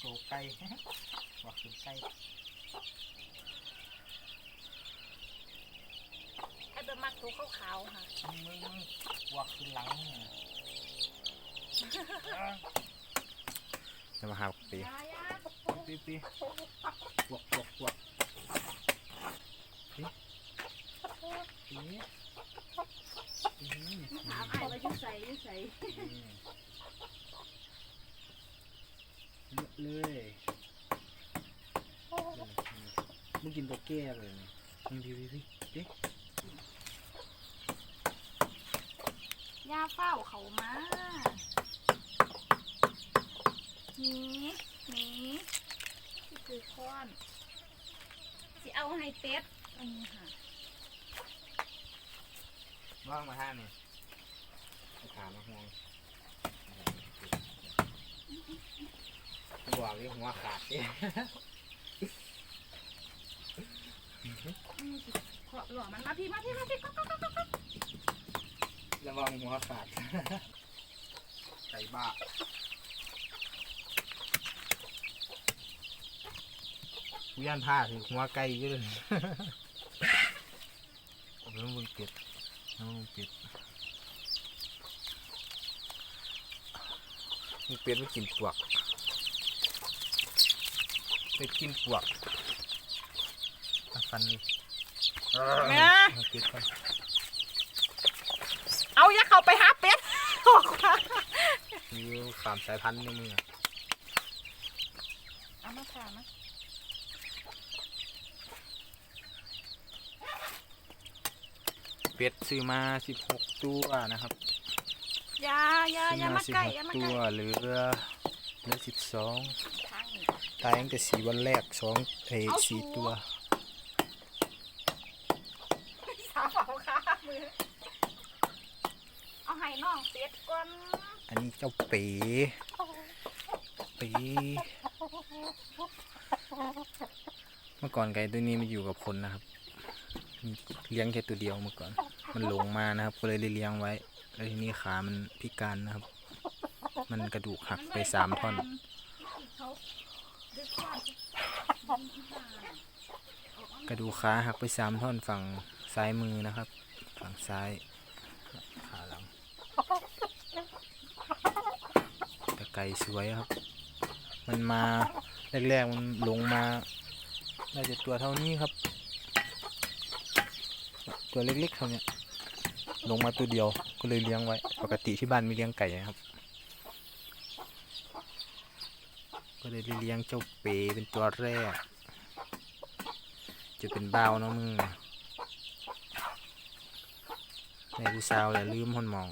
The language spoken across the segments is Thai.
ไก่หดโตไก่ว่าคือไก่ไอ้เบอร์มักตัวขาวๆค่ะ มึงมึงมึงว่าคือหลังมึงจะมาหาปีปีปีปวกปวกปวกปีปีอืมถาไอ้ว่ายู่ใส่ยู่ใส่ อืม เยอะเลยมึงกินตัวแก้เลยนะมึงดีดีดิยาเฝ้าเขามาหนีหนีที่คือค้อนสิเอาให้เป็ดอันนี้ค่ะว่างมาห้านี่ขามาห่วง หัววิหัวขาดดิอืมสิขอหล่อมันมาพี่มาพี่มาพี่ก็ก็ก็ก็ก็ระวังหัวขาดใส่บ้าวิญญาณผ้าถือหัวไก่อยืดเลยผมต้องบุญเป็ดต้องบุญเป็ดมึงเป็ดไม่กินปวก เป็ดกินปวกมาฟันดิแม่เอาเป็ดก่อนเอาอย่าเข้าไปหาเป็ดออกมามีสามสายพันธุ์ในมืออะเอามาค่ะมาเป็ดซื้อมาสิบหกตัวนะครับอยาอยาซื้ออย่ามามาสิบใกล้หอย่ากมาตัใกวล้เหลือเหลือสิบสองทางนี้ ตายตั้งแต่สี่วันแรกสองเอ้ยสี่ตัวสาวเอาขามือเอาให้น้องเป็ดก่อนอันนี้เจ้าเป๋เป๋เมื่อก่อนไก่ตัวนี้มาอยู่กับคนนะครับมีเลี้ยงแค่ตัวเดียวเมื่อก่อน มันหลงมานะครับ ก็เลยได้เลี้ยงไว้ แล้วทีนี้ขามันพิการนะครับ มันกระดูกหักไปสามท่อน เขาด้วยความ กระดูกขาหักไปสามท่อนฝั่งซ้ายมือนะครับ ฝั่งซ้ายขาหลังแต่ไก่สวยครับ มันมาแรกๆมันลงมาน่าจะตัวเท่านี้ครับ ตัวเล็กๆเท่านี้ลงมาตัวเดียวก็เลยเลี้ยงไว้ ปกติที่บ้านไม่เลี้ยงไก่นะครับ ก็เลยเลี้ยงเจ้าเป๋เป็นตัวแรก จะเป็นเบาเนาะมึงในผู้สาวแหละลืมคนมอง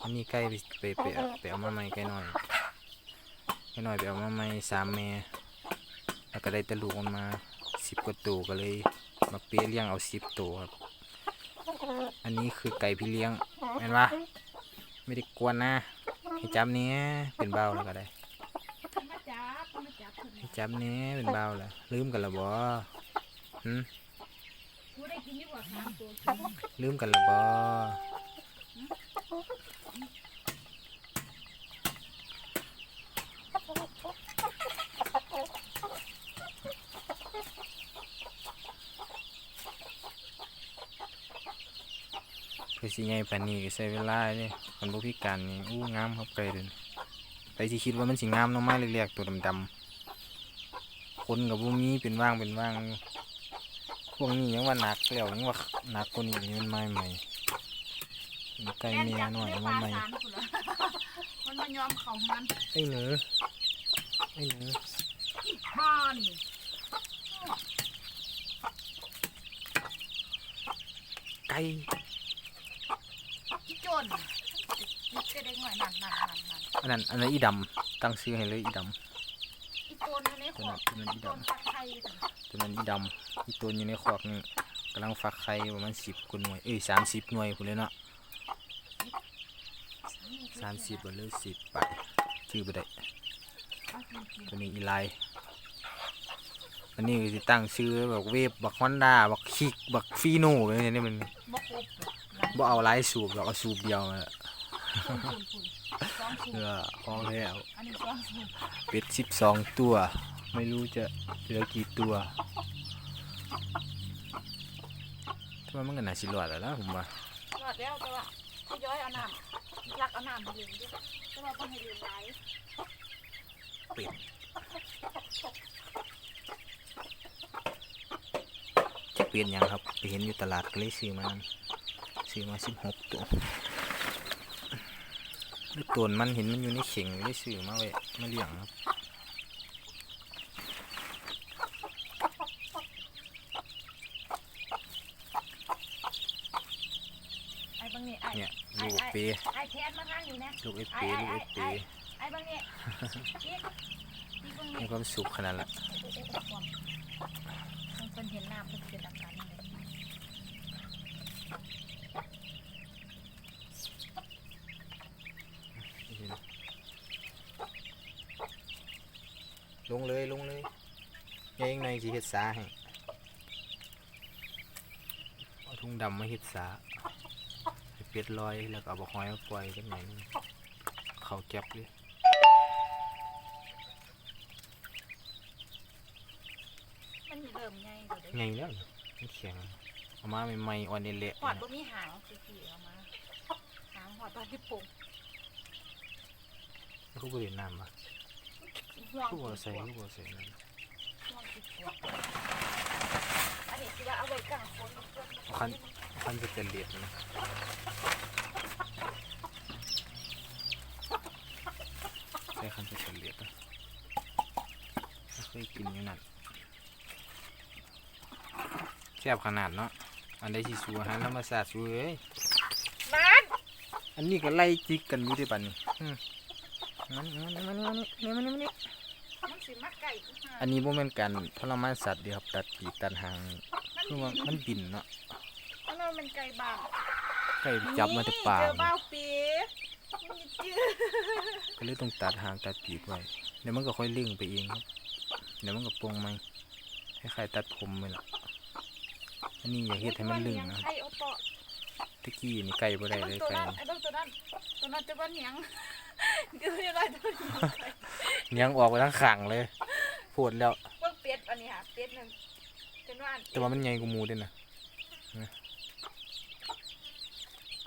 อันนี้ใกล้ไปไปไปเอาไปเอามาใหม่ใกล้หน่อยใกล้หน่อยไปเอามาใหม่สามแม่แล้วก็ได้ตะลูกมันมาสิบกว่าตัวก็เลย มาเปี้ยเลี้ยงเอาสิบตัวครับ นนี้คือไก่พี่เลี้ยงเห็นปะไม่ได้กวนนะให้จับเนี้ยเป็นเบาแล้วก็ได้มาจับมาจับคนนี้จับเนี้ยเป็นเบาละลืมกันละบ่หืมกูได้กินดีกว่าสามตัวกินลืมกันละบ่ คือสิไงปานนี้ก็ใช้เวลาเนี่ยคนบ่พิการนี่อู้งามครับไกลเดินแต่ที่คิดว่ามันสิงามเน้องไม้เล็กๆตัวดำๆคนกับบ่มีเป็นว่างเป็นว่างอยู่พวกนี้ยังว่าหนักแล้วยังว่าหนักกว่านี้นี่มันไม่ใหม่เป็นไก่เมียหน่อยเอามาใหม่มันมายอมเขามันไอ้หนูไอ้หนูบ้านี่ไก่อีจ นนี่จะได้หน่อยนั่นนั่นนั่นนั่นอันนั้นอันนั้นอีดำตั้งชื่อให้เลยอีดอีโจนอยู่ในขตัวอนั้บนตัวนั้นอีโจนดำตัดไทยเลยจ้ะตัวนั้นอีดำอีตัวอยู่ในคอกนี่กำลังฟักไข่ประมาณสิบกว่าหน่วยเอ้ยสามสิบหน่วยพุ่นเลยเนาะสามสิบหรือสิบไปชื่อบ่ได้เอากินกินตัวนี้อีไลอันนี้ก็สิตั้งชื่อแบบเวฟบักฮอนด้าบักคิกบักฟีโน่ไปเนี่ยนี่มัน บ่คร บหรอกบ่เอาหลายสูบหรอกเอาสูบเดียวนั่นแหละฝุ่นฝุ่นฝุ่นสองสูเพื่บอของแล้วอันนี้สองสูบเป็ดสิบสองตัว ไม่รู้จะเหลือกี่ตัวแต่ว่ามันก็น่าสิรอดแล้วนะผมว่ารอดแล้วแต่ว่าทยอยเอาน้ำลักเอาน้ำมาดื่มด้วยแต่ว่าบ่ให้ดื่มหลายเป็ดจะเปลี่ยนหยังครับไปเห็นอยู่ตลาดก็เลยซื้อมานำ ซื้อมาสิบหกตัวแล้วตัวมันเห็นมันอยู่ในเข่งเลยซื้อมาไว้มาเลี้ยงครับไอ้บางนี่ไอ้เนี่ยลูกเปไอ้แทนมาทางนี้นะลูกเอสเปลูกเอสเปไอ้บางนี่นี่นี่บางมีนี่ความสุขขนาดละบางคนเห็นน้ำเพิ่นเกิดอาการอะไร ลงเลยลงเลยยายยังไงสิเฮ็ดสาให้เอาทุ่งดำมาเฮ็ดสาให้เป็ดลอยแล้วก็เอาบกหอยมาปล่อยกันหน่อยนึงเขาเก็บเลยมันเริ่มใหญ่แล้วเด้อไงแล้วเนี่ยมันแข็งเอามาใหม่ๆอ่อนเละๆหอดเนี่ยบ่มีหางคือสีเอามาหางหอดตอนที่ปลูกเขาบริเน้ำปะ ห่วงเขาบสิใส่ปวกเขาบใส่นั่นห่วงสิปวกอันนี้คือว่าเอาไว้กลางฝนเอาคันเอาคันจะเป็นเลียดนะใส่คันจะเป็นเลียดนะไม่เคยกินอยู่นั่นแซ่บขนาดเนาะอันใดสิสูอาหารธรรมชาติสูเอ้ยมันอันนี้ก็ไล่จิกกันอยู่ที่ปันนี่อื มันมันมันมันนี่มันนี่มันนี่มันสิมาไก่อันนี้บ่แม่นการทรมานสัตว์เดีครับตัดปีกตัดหางคือว่ามันบินเนาะอันนั้นมันไก่บ้านไก่จับมาแต่ป่าเจอบ้าปีก็เลยต้องตัดหางตัดปีกไว้เดี๋ยวมันก็ค่อยเลี้ยงไปเองครับเดี๋ยวมันก็ปงไหมคล้ายๆตัดผมไปละอันนี้อย่าเฮ็ดให้มันลึงนะครับตะกี้นี่ไก่บ่ได้เลยไก่นั้นไอ้ตัวนั้นตัวนั้นจะว่าเหนียง เดี๋ยวจะได้ตัวนี้ไก่ยังออกไปทั้งขังเลยปวดแล้ว เบิ่งเป็ดอันนี้ค่ะเป็ดหนึ่งเป็นว่าอันแต่ว่ามันใหญ่กว่าหมูเด้วยนะนะ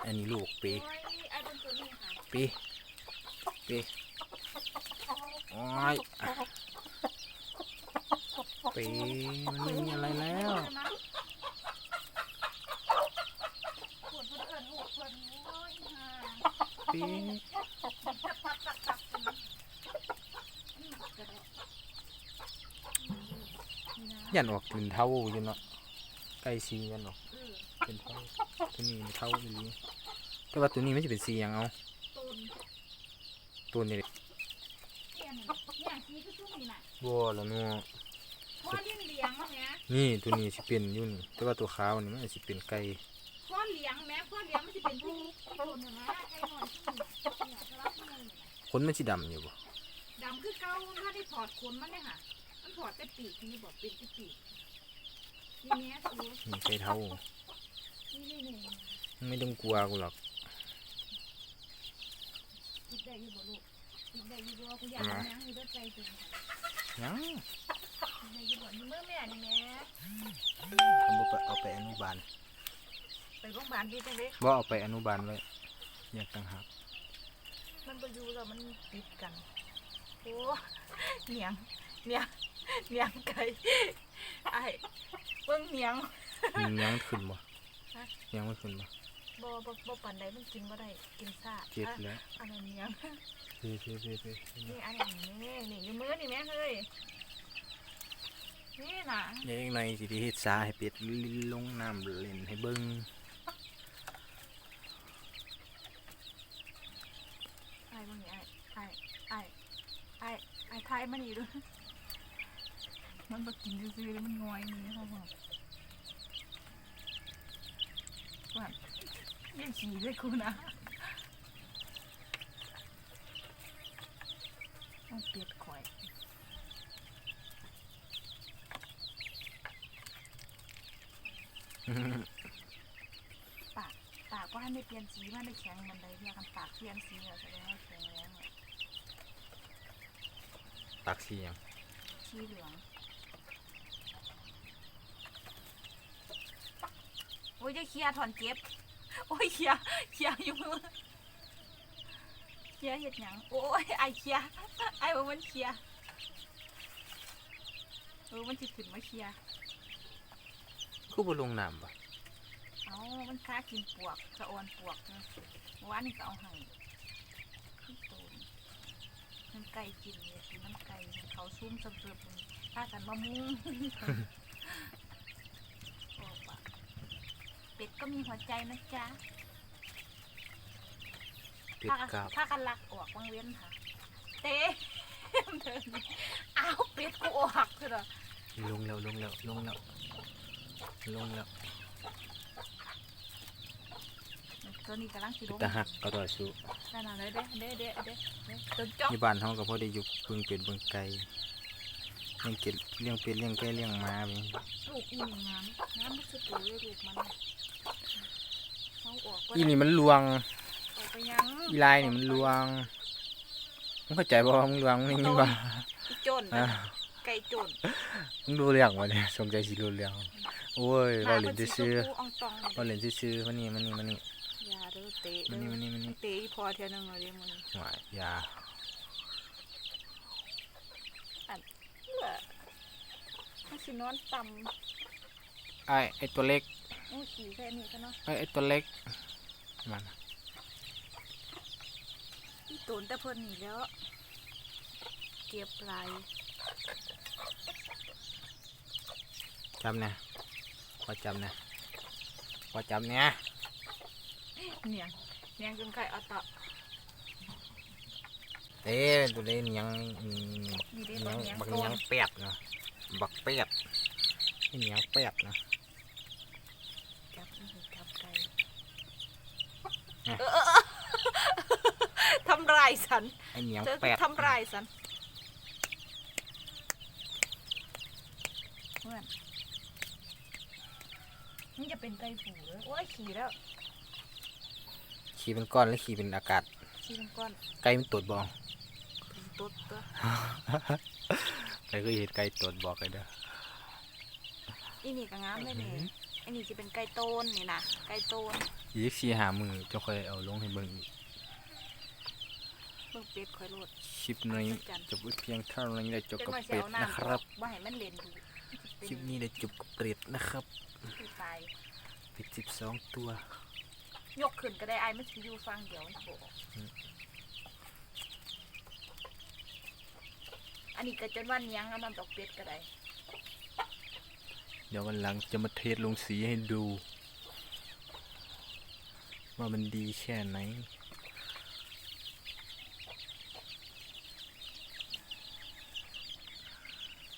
อันนี้ลูกปี โอ้ยไอ้เป็นตัวนี้ค่ะปี ปีโอ้ยปีมันไม่มีอะไรแล้ว ปวดเพื่อนเอิ้นลูกเพื่อนโอ้ยห่าปี ตับตับตับตับเป็นอืมกระโดดนี่นะ ยันออกเป็นเท่าอยู่เนาะไก่สียันออกเออเป็นเท่าตัวนี้เท่าอีหลีแต่ว่าตัวนี้ไม่ใช่เป็นสีหยังเอาตูนตัวนี้เนี่ยนี่เนี่ยสีก็ชุ่มนี่น่ะบัวแล้วเนาะพ่อเลี้ยงเลี้ยงมาเนี่ยนี่ตัวนี้สิเป็นอยู่นี่แต่ว่าตัวขาวนี่มันสิเป็นไก่พ่อเลี้ยงแม่พ่อเลี้ยงมันจะเป็นผู้ตูนนะไอ้หน่อยชุ่มเนี่ยสลับมันเนี่ยขนมันสิดำอยู่บ่ดำคือเก่าถ้าได้ถอดขนมันเนี่ยค่ะมัน ถอดแต่ปีกนี่บอกเป็นที่ปีกนี่แม่ตัวนี่ไก่เท่านี่นี่นี่ไม่ต้องกลัวกูหรอกกินได้อยี่บ่ลูกกินได้อยี่บ่กูอยากเอาหยังอยู่ด้วยใจจริงค่ะยังกินได้อยี่บ่นี่มือแม่นี่แม่เอาบ่ไปเอาไปอนุบาลไปโรงพยาบาลดีจังเลยบ่เอาไปอนุบาลไว้อยากต่างหากมันไปอยู่แล้วมันติดกัน โอ้เหนียงเหนียง เหนียงไก่ไอ้เบิ่งเหนียงมันยังมันขึ้นบ่ฮะยังมันขึ้นบ่บ่บ่บ่ปานใดมันกินบ่ได้กินซ่าเจ็บอะแล้วอันนั้นเหนียงเพ่เพ่เพ่เพ่นี่อันนี้นี่อยู่มือนี่แม่เฮ้ยนี่นะยายหน่อยสิได้เฮ็ดสาให้เป็ดลงน้ำเล่นให้เบิ่งไอ้บางนี่ไอ้ไอ้ไอ้ไอ้ไอ้ไทยมันอยู่ด้วย มันมากินซื่อๆแล้วมันงอยมือเขาบอกว่าเรียกฉี่ด้วยกูนะต้องเปียดข่อยปากปากว่าให้ไม่เปลี่ยนสีมันได้แข็งมันเลยเนี่ยกันปากเปลี่ยนสีอะแสดงว่าแข็งแรงอะตักสีหยังสีเหลือง อ้ยจะเคลียร์ถอนเก็บ โอ้ยเคลียร์เคลียร์อยู่มือเคลียร์เห็ดหยังโอ้ยไอเคลียร์ไอว่ามันเคลียร์เออมันจะขึ้นมาเคลียร์คือบ่ลงน้ำปะเอามันค้ากินปวกสะออนปวกนะวานนี่ก็เอาให้ขึ้นโตนมันไก่กินเลยกินน้ำไก่มันเขาซุ่มสำเร็จมันถ้ากันมะมุ้ง โอ้ปะ เป็ดก็มีหัวใจนะจ๊ะเป็ดถ้ากันกาบถ้ากันลักออกบางเว้นค่ะ เต้เดินอ้าวเป็ดกูออกคือเหรอลงแล้วลงแล้วลงแล้วลงแล้วตัวนี้กำลังสิลงตะหักก็ต่อสู้นั่นน่ะเลยเด้เด้เด้เด้เด้จนจ้องที่บ้านเฮาก็พอได้อยู่เบิ่งเป็ดเบิ่งไก่เลี้ยงเป็ดเลี้ยงเป็ดเลี้ยงไก่เลี้ยงหมาไปลูกอีหนึ่งน้ำน้ำมันสุดตัวเลยลูกมันน่ะเอาออกก็อีนี่มันลวงออกไปยังอีลายนี่มันลวงมึงเข้าใจบ่ว่ามึงลวงมึงนี่บ่อีโจนอะไก่โจนมึงรู้เรื่องบ่เนี่ยสงใจสิรู้เรื่องโอ้ยหเราน้าเล่มันนซื่อสีชมพูอ่องตองๆเราเล่นซื่อๆมานี่มานี่มานี่อย่าเด้อเตะมาเด้นี่อมานี่มานี่เตะอีพอเท่านึงเลยมึงหวายอย่าเพื่อมันสินอนต่ไอ้ไอ้ตัวเล็กำ อู้ขี่แค่นี้ก็เนาะไอ้ไอ้ตัวเล็กมันอีตูนแต่เพิ่นนี่แล้ว เก็บลายจำนะพอจำนะพอจำเนี่ยเนียงเนียงจนไก่เอาตะเต้ตัวเล็กยังนี่ได้ยัตัวงเนียงบักตัวยังเป็ดเนาะบักเป็ดนี่ยังเป็ดเนาะ จับนี่จับไก่ อะ เออเออเออทำลายสันไอ้เหนียงเจอเป็ดทำลายสันเพื่อนนี่จะเป็นไก่ผูเลยโอ้ยขี่แล้วขี่เป็นก้อนแล้วขี่เป็นอากาศขี่เป็นก้อนไก่มันตดบอกเป็นตุ๊ดตัวไก่ก็เห็นไก่ตดบอกเลยเด้ออีนี่ก็งามเลยนี่อันนี้จะเป็นไก่โตนนี่นะไก่โตนอีกสี่หามือจะค่อยเอาลงให้เบิ่งอีก เบิ่งเป็ดคอยโลดคลิปนี้จบไว้เพียงเท่านี้ได้จบจังกับหวะเสีเป็ยดวนะน้ำครับว่าให้มันเล่นดูคลิปนี้ได้จบกับเป็ดนะครับคือตายเป็ดสิบสองตัวยกขึ้นก็ได้ไอ้ไม่สิอยู่ฟังเดี๋ยวมันโผล่อันนี้ก็จนว่าเนียงแล้วมันตกเป็ดก็ได้เดี๋ยววันหลังจะมาเทสลงสีให้ดู ว่ามันดีแค่ไหน